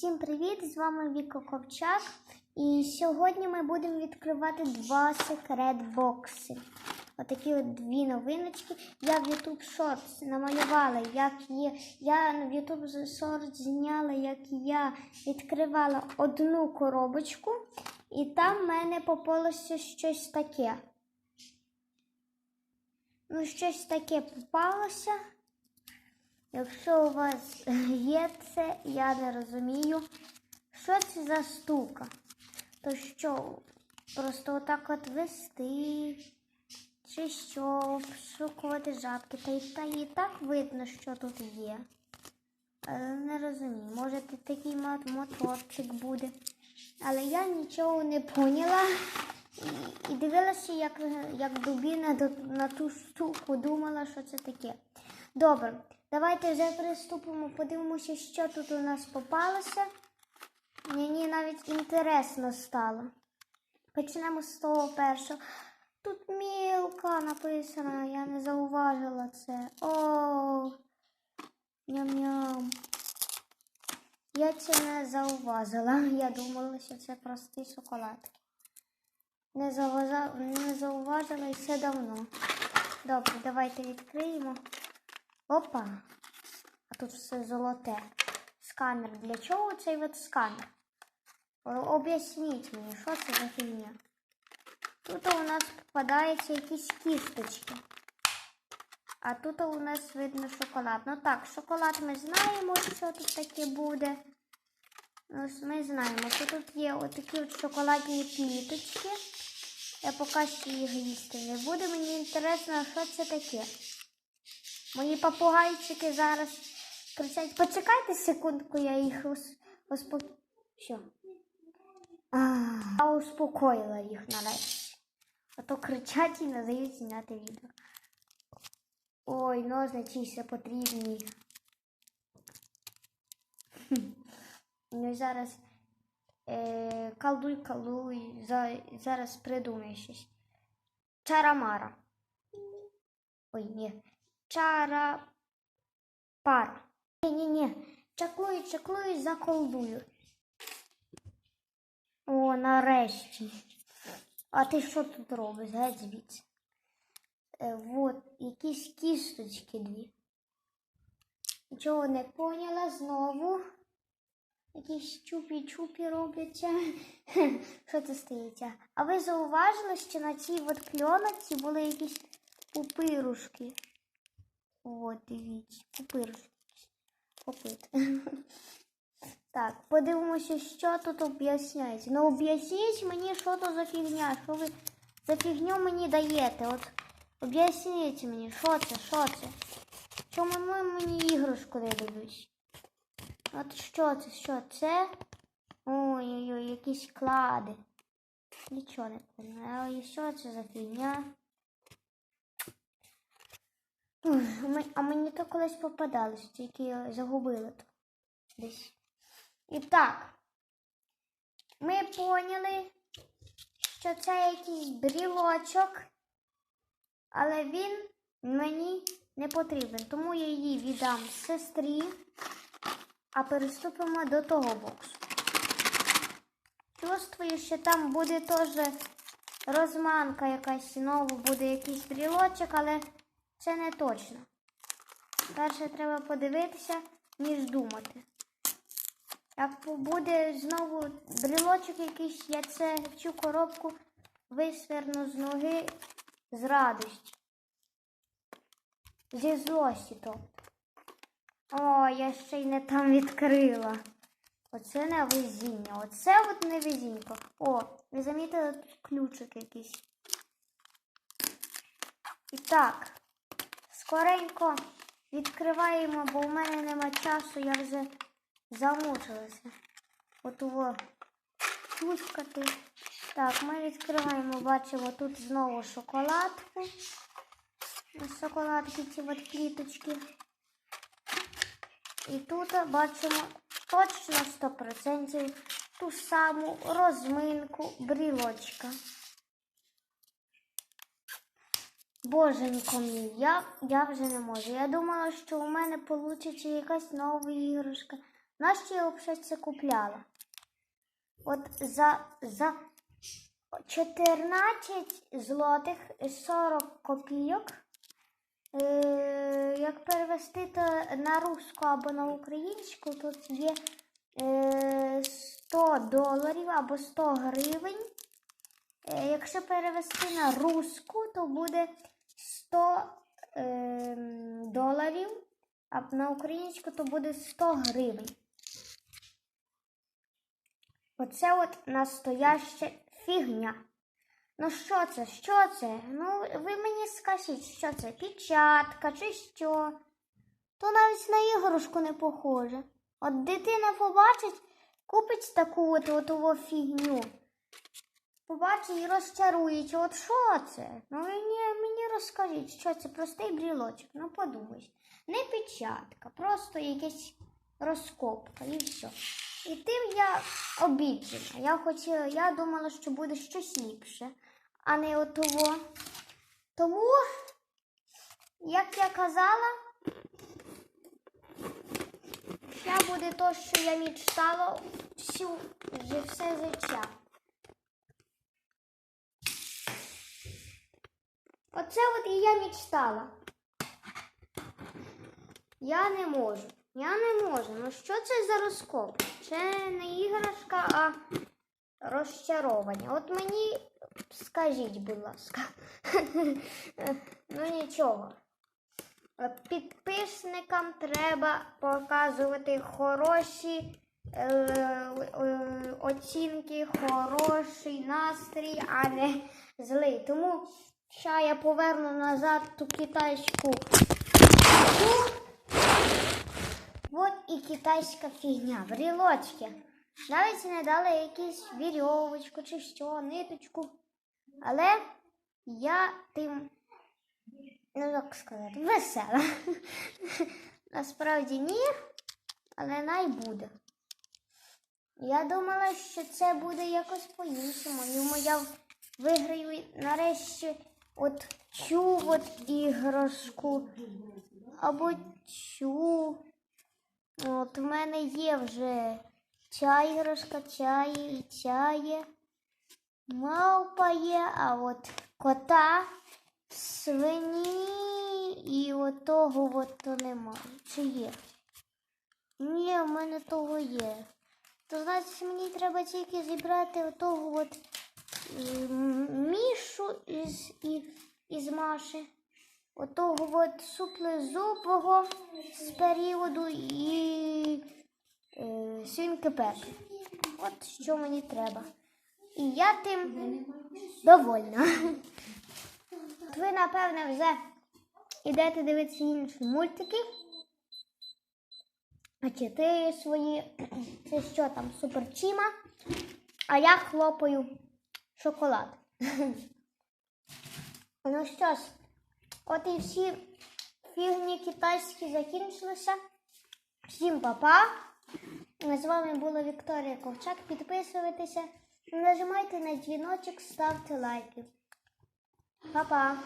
Всім привіт! З вами Віка Ковчак. І сьогодні ми будемо відкривати два секрет-бокси. Отакі от дві новиночки. Я в YouTube Shorts намалювала, як є. Я в YouTube Shorts зняла, як я відкривала одну коробочку, і там в мене попалося щось таке. Ну, щось таке попалося. Якщо у вас є це, я не розумію, що це за штука. То що, просто отак от вести, чи що, обшукувати жабки. Та і, та і так видно, що тут є. Але не розумію, може такий моторчик буде. Але я нічого не поняла. І дивилася, як, як дубіна на ту штуку думала, що це таке. Добре, давайте вже приступимо, подивимося, що тут у нас попалося. Мені навіть інтересно стало. Почнемо з того першого. Тут мілка написана, я не зауважила це. О, ням-ням. Я це не зауважила. Я думала, що це прості шоколадки. Не, зауважила і все давно. Добре, давайте відкриємо. Опа. А тут все золоте. Сканер. Для чого цей от сканер? Об'ясніть мені, що це за фігня? Тут у нас попадаються якісь кісточки. А тут у нас видно шоколад. Ну так, шоколад ми знаємо, що тут таке буде. Ось ми знаємо, що тут є отакі от шоколадні пліточки. Я поки що їх їсти не буду. Мені інтересно, що це таке. Мої попугайчики зараз кричать. Почекайте секундку, я їх ус... Що? А, успокоїла їх нарешті. А то кричать і не дають зняти відео. Ой, ножниці ще потрібні. Ну і зараз е, калдуй, калдуй, за, зараз придумаю щось. Чарамара. Ой, ні. Чара пара. Ні-ні-ні. Чаклую, чаклую, заколдую. О, нарешті. А ти що тут робиш? Геть звідси. Е, вот, якісь кісточки дві. Нічого не поняла знову. Якісь чупі-чупі робляться. Що це стається? А ви зауважили, що на цій от кльоноці були якісь пупирушки? От, дивіться, пупирушки. Попит. Так, подивимося, що тут об'ясняється. Ну, об'ясніть мені, що то за фігня, що ви за фігню мені даєте. От об'ясніть мені, що це, що це. Чому ви мені іграшку не дають? От що це, що це? Ой-ой-ой, якісь клади. Нічого не понимаю. І що це за фігня? А мені то колись попадалось, тільки я загубила то десь. І так, ми поняли, що це якийсь брілочок, але він мені не потрібен, тому я її віддам сестрі, а переступимо до того боксу. Чувствую, що там буде теж розманка якась, знову буде якийсь брілочок, але це не точно. Перше треба подивитися, ніж думати. Як буде знову брілочок якийсь, я це цю коробку висверну з ноги з радості. Зі злості тобто. О, я ще й не там відкрила. Оце не везіння. Оце от не везінько. О, ви замітили тут ключик якийсь. І так, скоренько відкриваємо, бо в мене нема часу, я вже замучилася. От його чускати. Так, ми відкриваємо, бачимо тут знову шоколадку. Шоколадки ці от кліточки. І тут бачимо точно 100% ту саму розминку брілочка. Боженько мій, я, я вже не можу. Я думала, що у мене вийде якась нова іграшка. Нащо я взагалі це купляла? От за, за 14 злотих 40 копійок. Е, як перевести то на русську або на українську, тут є е, 100 доларів або 100 гривень. Е, якщо перевести на русську, то буде 100 е, доларів, а на українську то буде 100 гривень. Оце от настояща фігня. Ну що це? Що це? Ну, ви мені скажіть, що це? Печатка чи що? То навіть на іграшку не похоже. От дитина побачить, купить таку от отову фігню. Побачить і розчарується. От що це? Ну мені, мені розкажіть, що це простий брілочок. Ну подумай. Не печатка, просто якась розкопка і все. І тим я обіджена. Я хотіла, я думала, що буде щось ліпше, а не отого. Тому, як я казала, це буде то, що я мечтала всю все життя. Оце от і я мечтала. Я не можу. Я не можу. Ну що це за розкоп? Це не іграшка, а розчаровані. От мені скажіть, будь ласка. ну нічого. Підписникам треба показувати хороші е, е, оцінки, хороший настрій, а не злий. Тому ще я поверну назад ту китайську. Вот і китайська фігня, брілочки. Навіть не дали якусь вірьовочку чи що, ниточку. Але я тим, ну як сказати, весела. Насправді ні, але най буде. Я думала, що це буде якось по-іншому. Думаю, я виграю нарешті от цю от іграшку. Або цю. От у мене є вже ця іграшка, ця є і ця є. Мавпа є, а от кота, свині і от того от немає. Чи є? Ні, в мене того є. То значить мені треба тільки зібрати отого от мішу із, і, із Маші. Отого от суплезубого з періоду і е, свинки Пепи. От що мені треба. І я тим довольна. От Ви, напевне, вже йдете дивитися інші мультики. А чи ти свої, це що там, суперчима, а я хлопаю шоколад. Ну що ж, от і всі фігні китайські закінчилися. Всім па-па. З вами була Вікторія Ковчак. Підписуйтеся, нажимайте на дзвіночок, ставте лайки. Па-па!